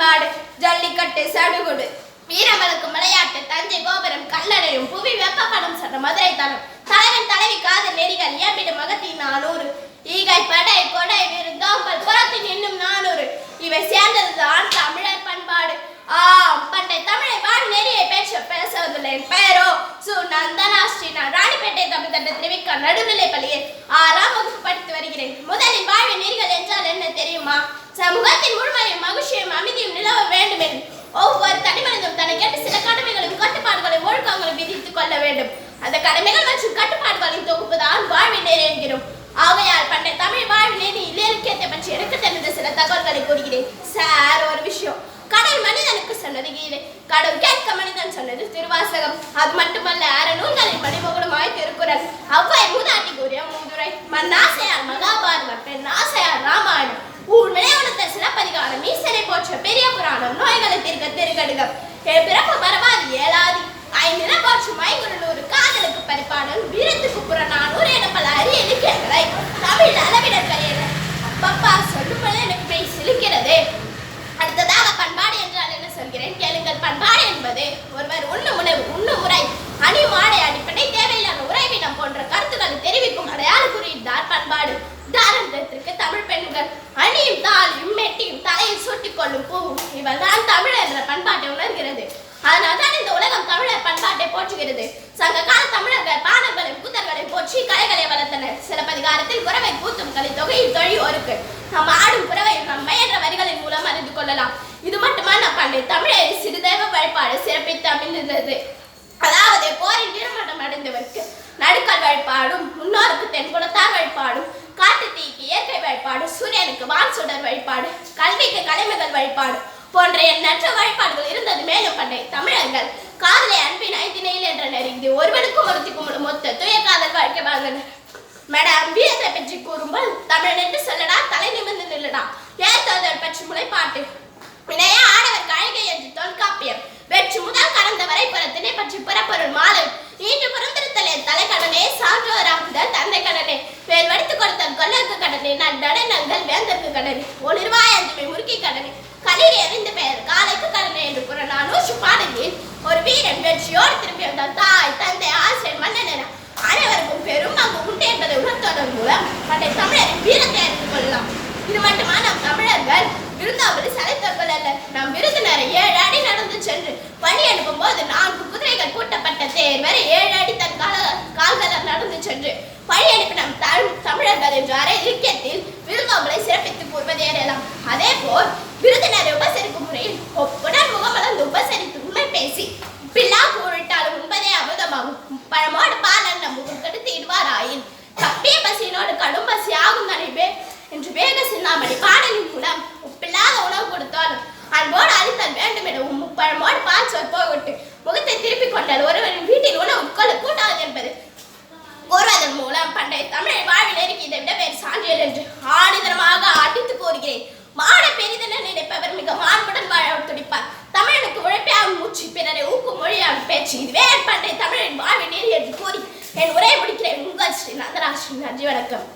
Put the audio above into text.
வீடில்லை ஜல்லிக்கட்டு சடுகுடு. வீரமலுக்கு விளையாட்டு தஞ்சை கோபுரம் கல்லறையும் புவி வெப்பப்படும் சென்ற மதுரை தலம் தலைவன் தலைவி காதல் நெறிகள் இயம்பிடும் மகத்தின் நானூறு. ஈகை படை கொடை விருந்தோம்பல் புறத்தின் இன்னும் நானூறு. இவை சேர்ந்ததுதான் தமிழர் பண்பாடு. ஆம் பண்டை தமிழை வாழ் நெறியை பேச பேச என் பெயரோ சு. நந்தனா ஸ்ரீனா ராணிப்பேட்டை தமிழ் தட்ட திருவிக்கா நடுநிலை பள்ளியில் ஆறாம் வகுப்பு படித்து வருகிறேன். முதலில் வாழ்வு நெறிகள் என்றால் என்ன தெரியுமா? சமூகத்தின் முழுமையும் மகிழ்ச்சி அந்த கடமைகள் மற்றும் கட்டுப்பாடுகளின் தொகுப்பு தான் வாழ்வு என்கிறோம். ஆகையால் பண்டைய தமிழ் வாழ்வு நெறி இலக்கியத்தை பற்றி எனக்கு தெரிந்த சில தகவல்களை கூறுகிறேன். சார் ஒரு விஷயம். கடல் மனிதனுக்கு சொன்னது கீதை. கடவுள் கேட்க மனிதன் சொன்னது திருவாசகம். அது மட்டுமல்ல அறநூல்களின் மணிமகுடமாய் திருக்குறள். அவ்வாய் மூதாட்டி கூறிய மூதுரை மண்ணாசையார் மகாபாரதம் பெண் ஆசையார் ராமாயணம். ஊர் விளையாடுத்த சிலப்பதிகாரம் ஈசனை போற்ற பெரிய புராணம் நோய்களை தீர்க்க திருக்கடுகம் என் பிறப்பு பரவாது ஏலாதி. ஐநில போற்றும் ஒரு காதலுக்கு போற்றுகிறது. சங்க கால தமிழர்கள் பாடல்களை கூத்தர்களையும் போற்றி கலைகளை வளர்த்தனர். சிலப்பதிகாரத்தில் குறவை கூத்தும் கலை தொகையில் தொழில் ஒருக்கு நாம் ஆடும் குறவையும் நம் மயன்ற வரிகளின் மூலம் அறிந்து கொள்ளலாம். இது மட்டுமா நம் பண்டை தமிழரை சிறுதேவ வழிபாடு சிறப்பித்து அமைந்திருந்தது அதாவது போரில் திருமணம் அடைந்தவருக்கு நடுக்கல் வழிபாடும் முன்னோருக்கு தென்குலத்தார் வழிபாடும் காட்டு தீக்கு இயற்கை வழிபாடு சூரியனுக்கு வான் சுடர் வழிபாடு கல்விக்கு கலைமகள் வழிபாடு போன்ற எண்ணற்ற வழிபாடுகள் இருந்தது. மேலும் பண்டை தமிழர்கள் காதலை அன்பின் ஐந்தினையில் என்ற நெருங்கி ஒருவனுக்கும் ஒருத்திக்கும் மொத்த துய காதல் வாழ்க்கை வாழ்ந்தனர் மேடம் வீரத்தை பற்றி கூறும்போது தமிழன் என்று சொல்லடா தலை நிமிர்ந்து நில்லடா. ஏத்தோதல் பற்றி முளைப்பாட்டு வினைய ஆடவர் கழகை என்று தொல்காப்பியம். வெற்றி முதல் கடந்த வரை புறத்தினை பற்றி புறப்பொருள் மாலை. இன்று புறந்திருத்தலே தலை கடனே சான்றோராகுத தந்தை கடனே. வேல் வடித்து கொடுத்த கொல்லருக்கு கடனே நான் நடனங்கள் வேந்தற்கு கடனே. ஒளிர்வாய் அஞ்சுமை முறுக்கி கடனே. களிரி எறிந்து பெயர் காலைக்கு கடனே என்று புறநானூற்று பாடலில் ஒரு வீரன் வெற்றியோடு திரும்பி வந்தால் தாய் தந்தை ஆசிரியர் மன்னன் என அனைவருக்கும் பெரும் பங்கு உண்டு என்பதை உணர்த்துவதன் மூலம் பண்டைய தமிழரின் வீரத்தை அறிந்து கொள்ளலாம். இது மட்டுமா? நம் தமிழர்கள் விருந்தாவளி சளைத்தவர்கள் அல்ல. நம் விருந்தினரை ஏழு அடி நடந்து சென்று பணி அனுப்பும் போது நான்கு குதிரைகள் கூட்டப்பட்ட தேர் வரை ஏழு அடி தன் கால கால்களால் நடந்து சென்று பணி அனுப்பி நம் தமிழ் தமிழர்கள் என்ற அரை இலக்கியத்தில் விருந்தோம்பலை சிறப்பித்து கூறுவது ஏறலாம் அதே போல் அமுதமாகும் பழமோடு பாலன் நம் முகம் கெடுத்து தப்பிய பசியினோடு கடும் பசி ஆகும் என்று வேக சிந்தாமணி பாடலின் மூலம் உப்பில்லாத உணவு கொடுத்தாலும் அன்போடு அளித்தல் வேண்டும் என முப்பழமோடு பால் சொல் போய்விட்டு முகத்தை திருப்பிக் கொண்டால் ஒருவரின் வீட்டில் உணவு உட்கொள்ள கூடாது என்பது. கூறுவதன் மூலம் பண்டைய தமிழை வாழ்வில் இருக்கு இதை விட வேறு சான்றியல் என்று ஆணிதரமாக அடித்து கூறுகிறேன் மாட பெரிதென முயற்சி பேச்சு இதுவே பண்டைய தமிழின் வாழ்வை நெறி என்று கூறி என் உரையை முடிக்கிறேன். உங்கள் ஸ்ரீ நந்தராஜ் நன்றி வணக்கம்.